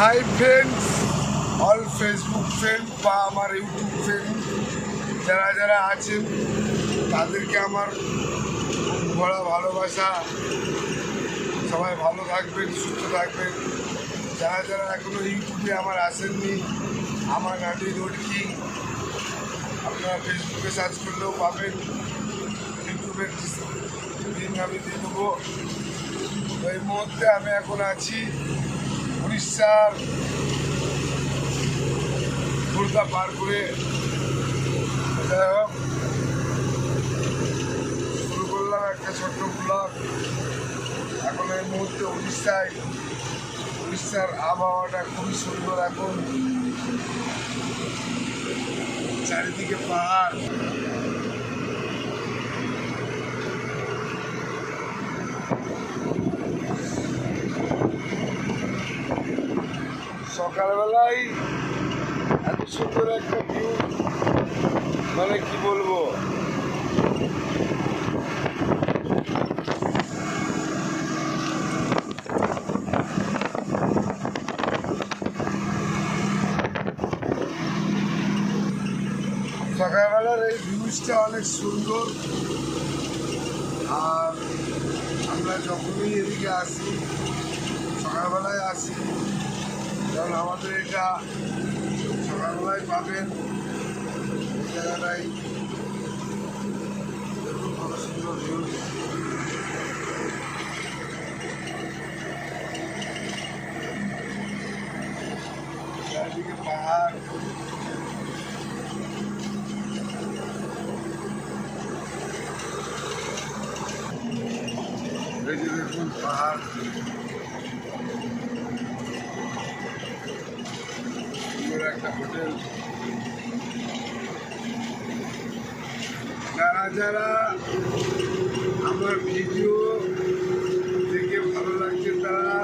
Hi friends, all Facebook friend বা আমার YouTube friend যারা যারা আছেন, তাদেরকে আমার বড় ভালোবাসা। সবাই ভালো থাকবেন, সুস্থ থাকবেন। যারা যারা এখনও ইউটিউবে আমার আসেননি, আমার নাটি লড়কি আপনারা ফেসবুকে সার্চ করলেও পাবেন। ইউটিউবের লিঙ্ক আমি দিয়ে দেবো। এই মুহূর্তে আমি এখন আছি উড়িষ্যার খুলতা পার করে শুরু করলাম একটা ছোট্ট ব্লগ এখন এই মুহূর্তে উড়িষ্যায় উড়িষ্যার আবহাওয়াটা খুবই সুন্দর এখন। চারিদিকে পাহাড়। সকালবেলায় এত সুন্দর একটা ভিউ মানে কি বলব? সকালবেলার এই ভিউজটা অনেক সুন্দর। আর আমরা যখনই এদিকে আসি, সকালবেলায় আসি কারণ আমাদের এটা সকালবেলায় পাবেন। এই জায়গাটাই। সুন্দর চারিদিকে পাহাড়। এই পাহাড়। একটা হোটেল। যারা যারা আমার ভিডিও দেখে ভালো লাগছে, তারা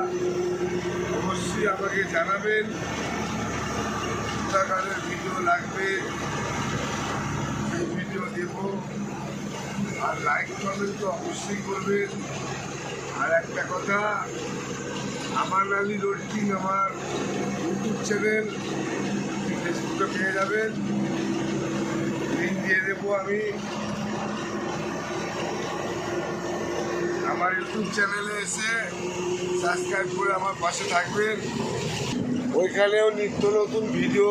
অবশ্যই আমাকে জানাবেন। কোথাকারের ভিডিও লাগবে ভিডিও দেব। আর লাইক কমেন্ট তো অবশ্যই করবেন। আর একটা কথা, আমার নামি রোডিং আমার ইউটিউব চ্যানেল ফেসবুকে পেয়ে যাবেন। লিঙ্ক দিয়ে দেবো আমি। আমার ইউটিউব চ্যানেলে এসে সাবস্ক্রাইব করে আমার পাশে থাকবেন। ওইখানেও নিত্য নতুন ভিডিও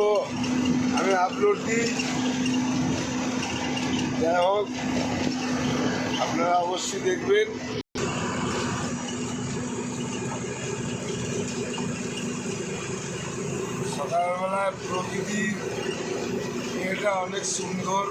আমি আপলোড দিই। যাই হোক, আপনারা অবশ্যই দেখবেন। সকালবেলায় প্রকৃতির এটা অনেক সুন্দর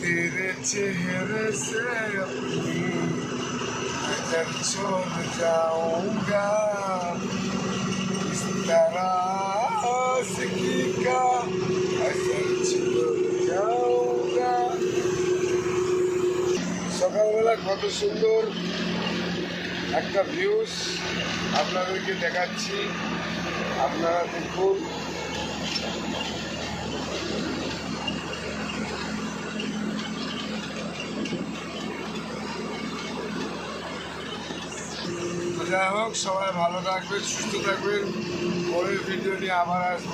तेरे चेहरे से अपनी नजर छोड़ जाऊंगा इस तरह आशिकी কত সুন্দর একটা ভিউজ আপনাদেরকে দেখাচ্ছি। আপনারা দেখুন। যাই হোক, সবাই ভালো থাকবেন, সুস্থ থাকবেন। পরের ভিডিও নিয়ে আবার আসব।